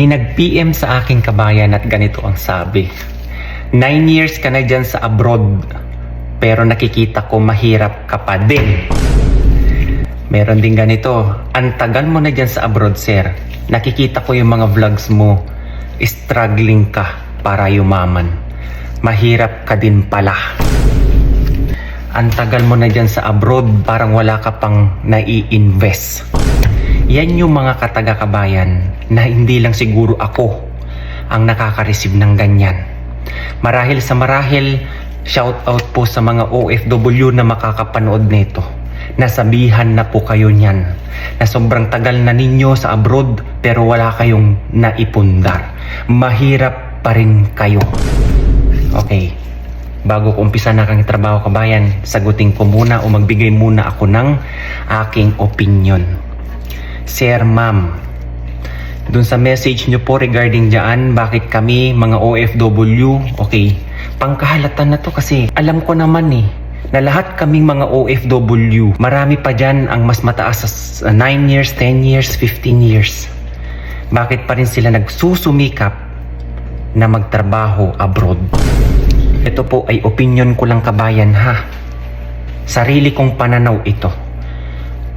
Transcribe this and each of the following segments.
May nag-PM sa aking kabayan at ganito ang sabi. Nine years ka na dyan sa abroad, pero nakikita ko mahirap ka pa din. Meron din ganito, ang tagal mo na dyan sa abroad, sir. Nakikita ko yung mga vlogs mo, struggling ka para yumaman. Mahirap ka din pala. Ang tagal mo na dyan sa abroad, parang wala ka pang nai-invest. Yan yung mga kataga-kabayan na hindi lang siguro ako ang nakaka-receive ng ganyan. Marahil sa marahil, shout out po sa mga OFW na makakapanood nito. Nasabihan na po kayo niyan na sobrang tagal na ninyo sa abroad pero wala kayong naipundar. Mahirap pa rin kayo. Okay. Bago ko umpisa na kang trabaho kabayan, sagutin ko muna o magbigay muna ako ng aking opinion. Sir, ma'am, dun sa message nyo po regarding dyan, bakit kami, mga OFW, okay, pangkahalatan na to kasi alam ko naman eh, na lahat kaming mga OFW, marami pa dyan ang mas mataas sa 9 years, 10 years, 15 years. Bakit pa rin sila nagsusumikap na magtrabaho abroad? Ito po ay opinion ko lang kabayan ha. Sarili kong pananaw ito.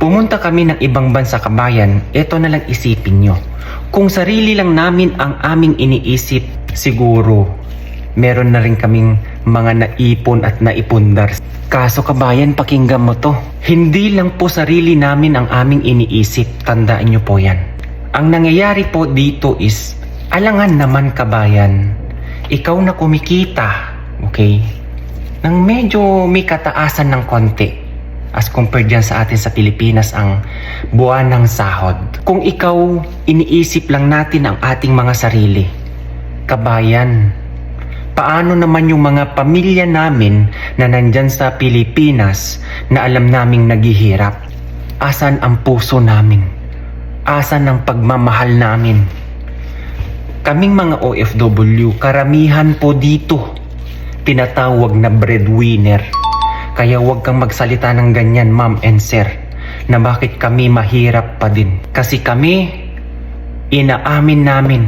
Pumunta kami ng ibang bansa kabayan, ito na lang isipin nyo. Kung sarili lang namin ang aming iniisip, siguro meron na rin kaming mga naipon at naipundar. Kaso kabayan, pakinggan mo to. Hindi lang po sarili namin ang aming iniisip, tandaan nyo po yan. Ang nangyayari po dito is, alangan naman kabayan, ikaw na kumikita, okay? Nang medyo may kataasan ng konti as compared dyan sa atin sa Pilipinas ang buwan ng sahod. Kung ikaw, iniisip lang natin ang ating mga sarili. Kabayan, paano naman yung mga pamilya namin na nandyan sa Pilipinas na alam naming naghihirap? Asan ang puso namin? Asan ang pagmamahal namin? Kaming mga OFW, karamihan po dito, tinatawag na breadwinner. Kaya huwag kang magsalita ng ganyan, ma'am and sir, na bakit kami mahirap pa din. Kasi kami, inaamin namin,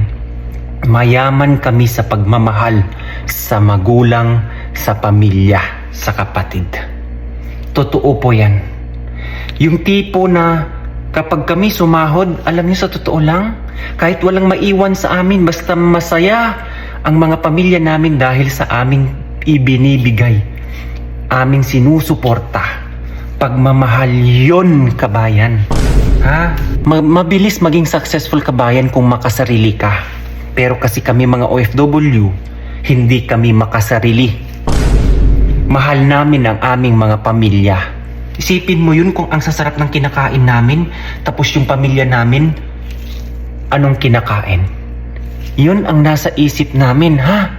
mayaman kami sa pagmamahal sa magulang, sa pamilya, sa kapatid. Totoo po yan. Yung tipo na kapag kami sumahod, alam niyo sa totoo lang, kahit walang maiwan sa amin, basta masaya ang mga pamilya namin dahil sa aming ibinibigay aming sinusuporta. Pagmamahal yon kabayan. Ha? Ma- mabilis maging successful kabayan kung makasarili ka. Pero kasi kami mga OFW, hindi kami makasarili. Mahal namin ang aming mga pamilya. Isipin mo yun kung ang sasarap ng kinakain namin, tapos yung pamilya namin, anong kinakain? Yun ang nasa isip namin, ha?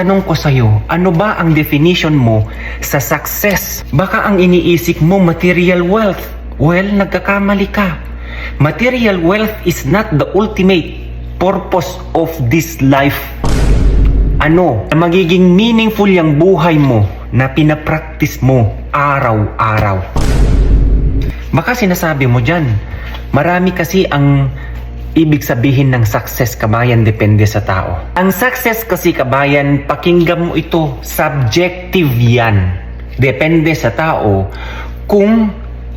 Tanong ko sa'yo, ano ba ang definition mo sa success? Baka ang iniisip mo material wealth. Well, nagkakamali ka. Material wealth is not the ultimate purpose of this life. Ano, na magiging meaningful yung buhay mo na pinapractice mo araw-araw. Baka sinasabi mo dyan, marami kasi ang ibig sabihin ng success kabayan depende sa tao. Ang success kasi kabayan, pakinggan mo ito, subjective yan. Depende sa tao kung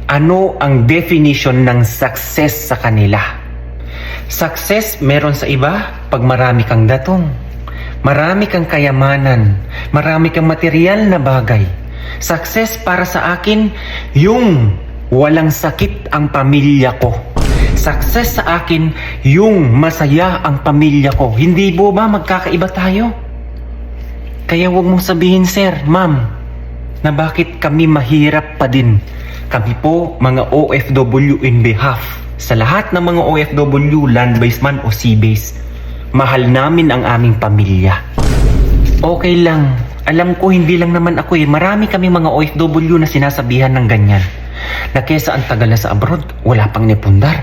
ano ang definition ng success sa kanila. Success meron sa iba pag marami kang datong. Marami kang kayamanan, marami kang material na bagay. Success para sa akin, yung walang sakit ang pamilya ko. Success sa akin, yung masaya ang pamilya ko. Hindi po ba magkakaiba tayo? Kaya huwag mong sabihin, sir, ma'am, na bakit kami mahirap pa din. Kami po, mga OFW in behalf sa lahat ng mga OFW, land-based man o sea-based, mahal namin ang aming pamilya. Okay lang. Alam ko hindi lang naman ako eh. Marami kami mga OFW na sinasabihan ng ganyan. Na kesa ang tagal na sa abroad, wala pang nipundar.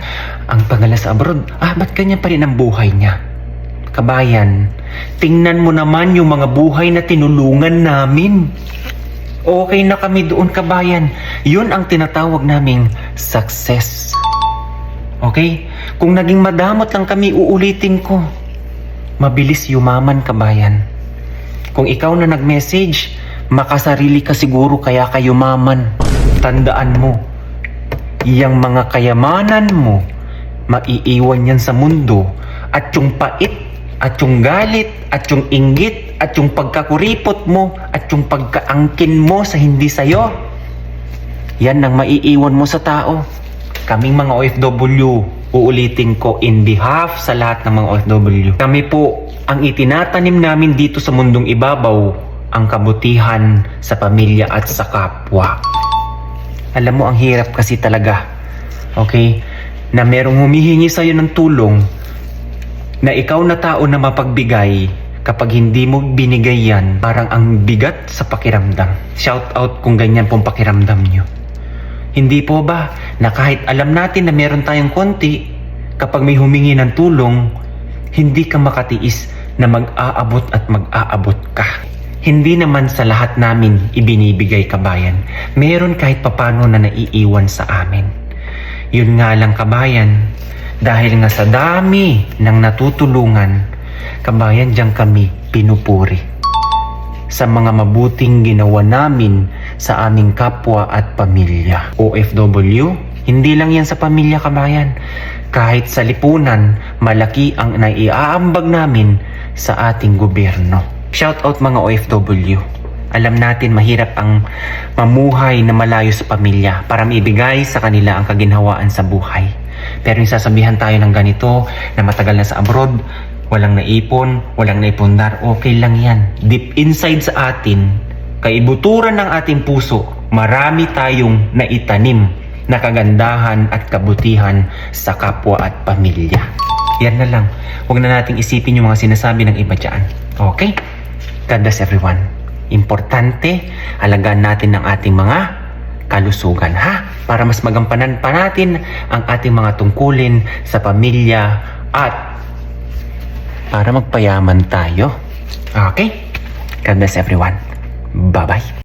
Ang tagal sa abroad, ah, ba't ganyan pa rin ang buhay niya? Kabayan, tingnan mo naman yung mga buhay na tinulungan namin. Okay na kami doon, kabayan. Yun ang tinatawag naming success. Okay? Kung naging madamot lang kami, uulitin ko. Mabilis yumaman kabayan. Kung ikaw na nag-message, makasarili ka siguro kaya ka yumaman. Tandaan mo, iyang mga kayamanan mo, maiiwan yan sa mundo at yung pait at yung galit at yung inggit at yung pagkakuripot mo at yung pagkaangkin mo sa hindi sayo. Yan ang maiiwan mo sa tao. Kaming mga OFW, uulitin ko in behalf sa lahat ng mga OFW. Kami po, ang itinatanim namin dito sa mundong ibabaw, ang kabutihan sa pamilya at sa kapwa. Alam mo, ang hirap kasi talaga. Okay? Na merong humihingi sa'yo ng tulong, na ikaw na tao na mapagbigay, kapag hindi mo binigay yan, parang ang bigat sa pakiramdam. Shout out kung ganyan pong pakiramdam nyo. Hindi po ba na kahit alam natin na meron tayong konti, kapag may humingi ng tulong, hindi ka makatiis na mag-aabot at mag-aabot ka. Hindi naman sa lahat namin ibinibigay kabayan. Meron kahit papano na naiiwan sa amin. Yun nga lang kabayan, dahil nga sa dami ng natutulungan, kabayan dyan kami pinupuri sa mga mabuting ginawa namin sa aming kapwa at pamilya. OFW, hindi lang yan sa pamilya kabayan. Kahit sa lipunan, malaki ang naiaambag namin sa ating gobyerno. Shout out mga OFW. Alam natin mahirap ang mamuhay na malayo sa pamilya para maibigay sa kanila ang kaginhawaan sa buhay. Pero yung sasabihan tayo ng ganito na matagal na sa abroad, walang naipon, walang naipundar, okay lang yan. Deep inside sa atin, kaibuturan ng ating puso, marami tayong naitanim na kagandahan at kabutihan sa kapwa at pamilya. Yan na lang. Huwag na nating isipin yung mga sinasabi ng iba dyan. Okay? God bless everyone. Importante, alagaan natin ang ating mga kalusugan ha para mas magampanan pa natin ang ating mga tungkulin sa pamilya at para magpayaman tayo. Okay? God bless everyone. 拜拜。